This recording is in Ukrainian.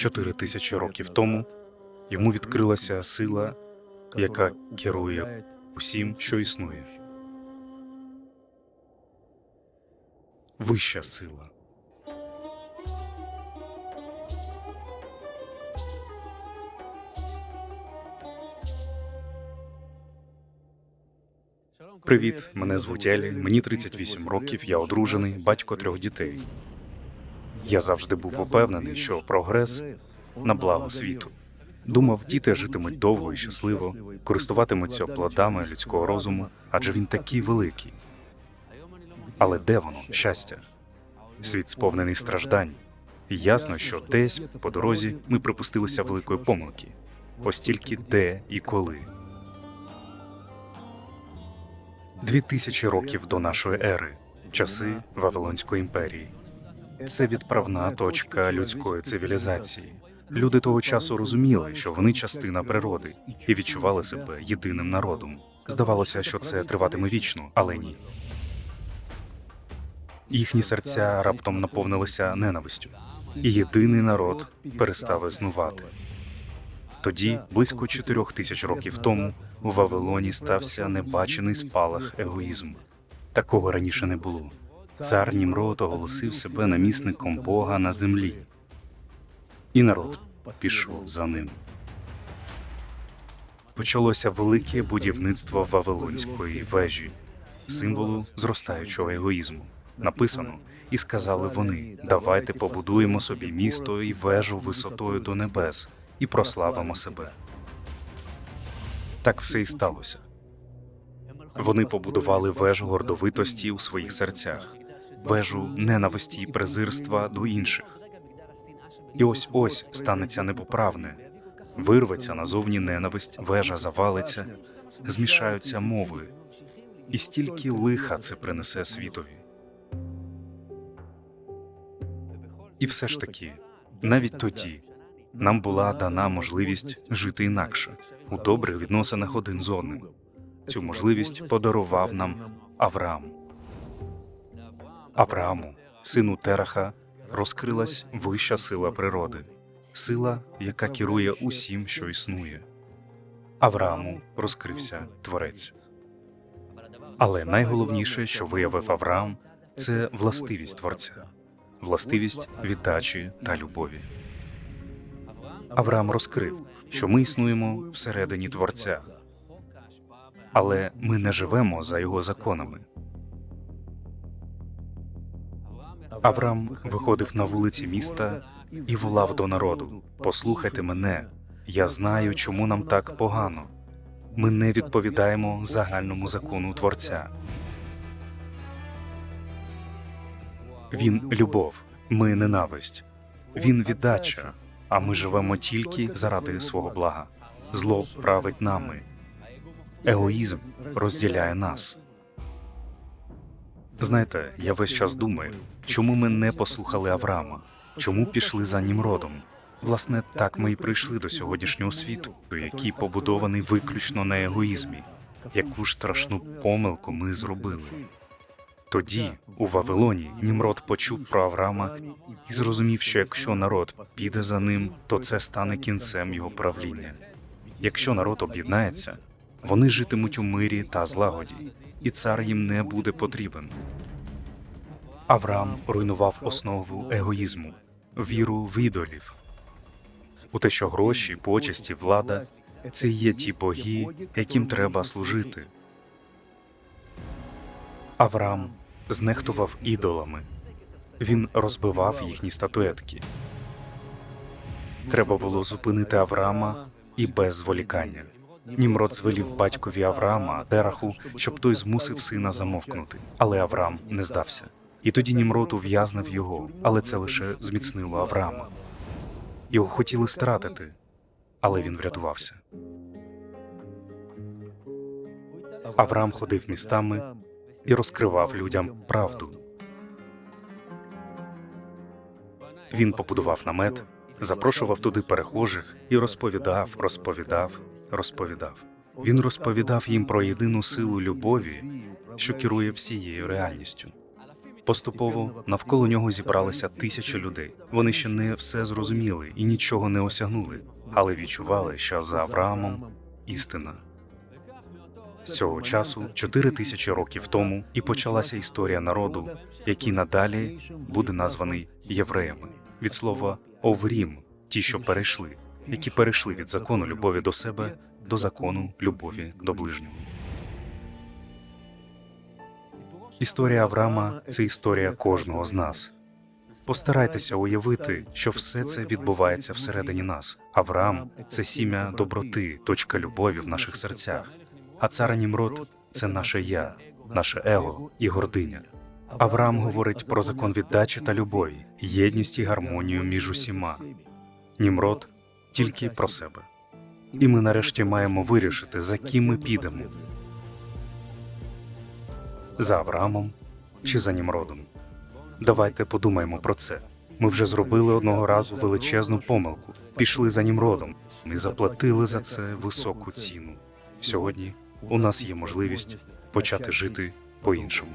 Чотири тисячі років тому йому відкрилася сила, яка керує усім, що існує. Вища сила. Привіт, мене звуть Елі, мені 38 років, я одружений, батько трьох дітей. Я завжди був упевнений, що прогрес на благо світу. Думав, діти житимуть довго і щасливо, користуватимуться плодами людського розуму, адже він такий великий. Але де воно, щастя? Світ сповнений страждань. І ясно, що десь по дорозі ми припустилися великої помилки. Ось тільки де і коли. Дві тисячі років до нашої ери, часи Вавилонської імперії. Це відправна точка людської цивілізації. Люди того часу розуміли, що вони частина природи і відчували себе єдиним народом. Здавалося, що це триватиме вічно, але ні. Їхні серця раптом наповнилися ненавистю, і єдиний народ перестав існувати. Тоді, близько чотирьох тисяч років тому, у Вавилоні стався небачений спалах егоїзму. Такого раніше не було. Цар Німрод оголосив себе намісником Бога на землі, і народ пішов за ним. Почалося велике будівництво Вавилонської вежі, символу зростаючого егоїзму. Написано, і сказали вони: давайте побудуємо собі місто і вежу висотою до небес і прославимо себе. Так все і сталося. Вони побудували вежу гордовитості у своїх серцях, вежу ненависті і презирства до інших. І ось ось станеться непоправне, вирветься назовні ненависть, вежа завалиться, змішаються мови, і стільки лиха це принесе світові. І все ж таки, навіть тоді нам була дана можливість жити інакше у добрих відносинах один з одним. Цю можливість подарував нам Авраам. Аврааму, сину Тераха, розкрилась вища сила природи, сила, яка керує усім, що існує. Аврааму розкрився Творець. Але найголовніше, що виявив Авраам, це властивість Творця, властивість віддачі та любові. Авраам розкрив, що ми існуємо всередині Творця, але ми не живемо за його законами. Авраам виходив на вулиці міста і волав до народу: Послухайте мене, я знаю, чому нам так погано. Ми не відповідаємо загальному закону Творця. Він любов, ми ненависть, він віддача, а ми живемо тільки заради свого блага. Зло править нами, егоїзм розділяє нас. Знаєте, я весь час думаю, чому ми не послухали Авраама, чому пішли за Німродом. Власне, так ми і прийшли до сьогоднішнього світу, який побудований виключно на егоїзмі. Яку ж страшну помилку ми зробили? Тоді, у Вавилоні, Німрод почув про Авраама і зрозумів, що якщо народ піде за ним, то це стане кінцем його правління. Якщо народ об'єднається, вони житимуть у мирі та злагоді, і цар їм не буде потрібен. Авраам руйнував основу егоїзму, віру в ідолів, у те, що гроші, почесті, влада це є ті боги, яким треба служити. Авраам знехтував ідолами, він розбивав їхні статуетки. Треба було зупинити Авраама і без зволікання. Німрод звелів батькові Авраама Тераху, щоб той змусив сина замовкнути. Але Авраам не здався. І тоді Німрод ув'язнив його, але це лише зміцнило Авраама. Його хотіли стратити, але він врятувався. Авраам ходив містами і розкривав людям правду. Він побудував намет, запрошував туди перехожих і розповідав, розповідав, розповідав. Він розповідав їм про єдину силу любові, що керує всією реальністю. Поступово навколо нього зібралися тисячі людей. Вони ще не все зрозуміли і нічого не осягнули, але відчували, що за Авраамом істина. З цього часу, чотири тисячі років тому, і почалася історія народу, який надалі буде названий євреями від слова оврім, ті, що перейшли, які перейшли від закону любові до себе до закону любові до ближнього. Історія Авраама це історія кожного з нас. Постарайтеся уявити, що все це відбувається всередині нас. Авраам це сім'я доброти, точка любові в наших серцях. А цар Німрод це наше я, наше его і гординя. Авраам говорить про закон віддачі та любові, єдність і гармонію між усіма. Німрод тільки про себе. І ми нарешті маємо вирішити, за ким ми підемо за Авраамом чи за Німродом. Давайте подумаємо про це. Ми вже зробили одного разу величезну помилку, пішли за Німродом і заплатили за це високу ціну. Сьогодні у нас є можливість почати жити по-іншому.